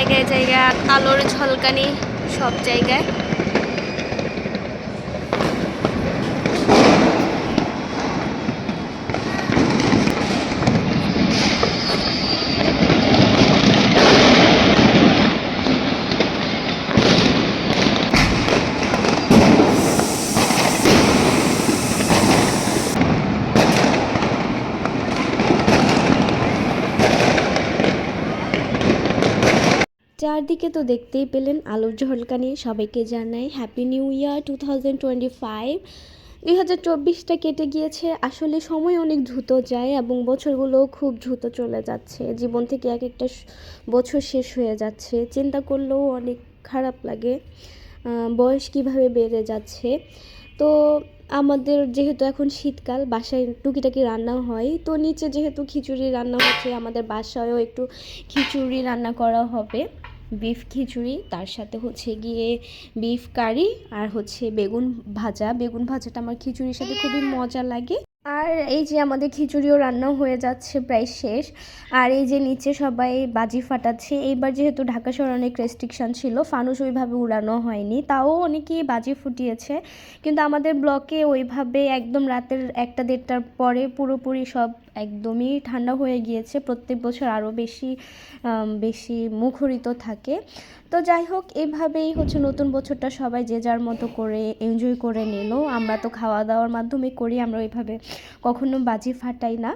জায়গায় জায়গায় কালোর ঝলকানি সব জায়গায়। চারদিকে তো দেখতেই পেলেন আলোর ঝলকানি সবাইকে জানাই happy new year two thousand twenty five হাজার চব্বিশটা কেটে গিয়েছে, আসলে সময় অনেক দ্রুত যায় এবং বছরগুলোও খুব দ্রুত চলে যাচ্ছে। জীবন থেকে এক একটা বছর শেষ হয়ে যাচ্ছে। চিন্তা করলেও অনেক খারাপ লাগে। বয়স কীভাবে বেড়ে যাচ্ছে? তো আমাদের যেহেতু এখন শীতকাল, বাসায় টুকিটাকি রান্না হয়, তো নিচে যেহেতু খিচুড়ি রান্না হচ্ছে, আমাদের বাসায়ও একটু খিচুড়ি রান্না করা হবে। বিফ খিচুড়ি তার সাথে হচ্ছে গিয়ে বিফ কারি আর হচ্ছে বেগুন ভাজা। বেগুন ভাজাটা আমার খিচুড়ির সাথে খুবই মজা লাগে। আর এই যে আমাদের খিচুড়িও রান্না হয়ে যাচ্ছে প্রায় শেষ। আর এই যে নিচে সবাই বাজি ফাটাচ্ছে। এইবার যেহেতু ঢাকা শহরে অনেক রেস্ট্রিকশন ছিল ফানুস ওইভাবে উড়ানো হয়নি। তাও অনেকেই বাজি ফুটিয়েছে। কিন্তু আমাদের ব্লকে ওইভাবে একদম রাতের একটা দেড়টার পরে পুরোপুরি সব একদমই ঠান্ডা হয়ে গিয়েছে। প্রত্যেক বছর আরও বেশি বেশি মুখরিত থাকে। তো যাই হোক, এভাবেই হচ্ছে নতুন বছরটা সবাই যে যার মতো করে এনজয় করে নিল। আমরা তো খাওয়া দাওয়ার মাধ্যমে করি, আমরা ওইভাবে কখনো বাজি ফাটাই না।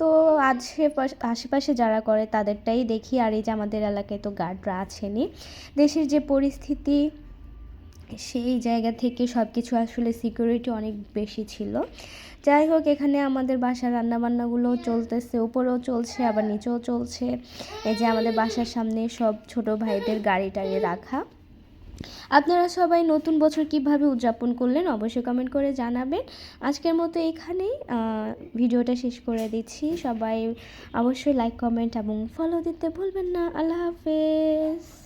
তো আশেপাশে আশেপাশে যারা করে তাদেরটাই দেখি। আর এই যে আমাদের এলাকায় তো গার্ডরা আছেনই। দেশের যে পরিস্থিতি সেই জায়গা থেকে সব কিছু আসলে সিকিউরিটি অনেক বেশি ছিল। যাই হোক, এখানে আমাদের বাসার রান্নাবান্নাগুলো চলতেছে, উপরেও চলছে, আবার নিচেও চলছে। এই যে আমাদের বাসার সামনে সব ছোট ভাইদের গাড়ি টাড়ি রাখা। আপনারা সবাই নতুন বছর কীভাবে উদযাপন করলেন অবশ্যই কমেন্ট করে জানাবেন। আজকের মতো এখানেই ভিডিওটা শেষ করে দিচ্ছি। সবাই অবশ্যই লাইক কমেন্ট এবং ফলো দিতে ভুলবেন না। আল্লাহ হাফেজ।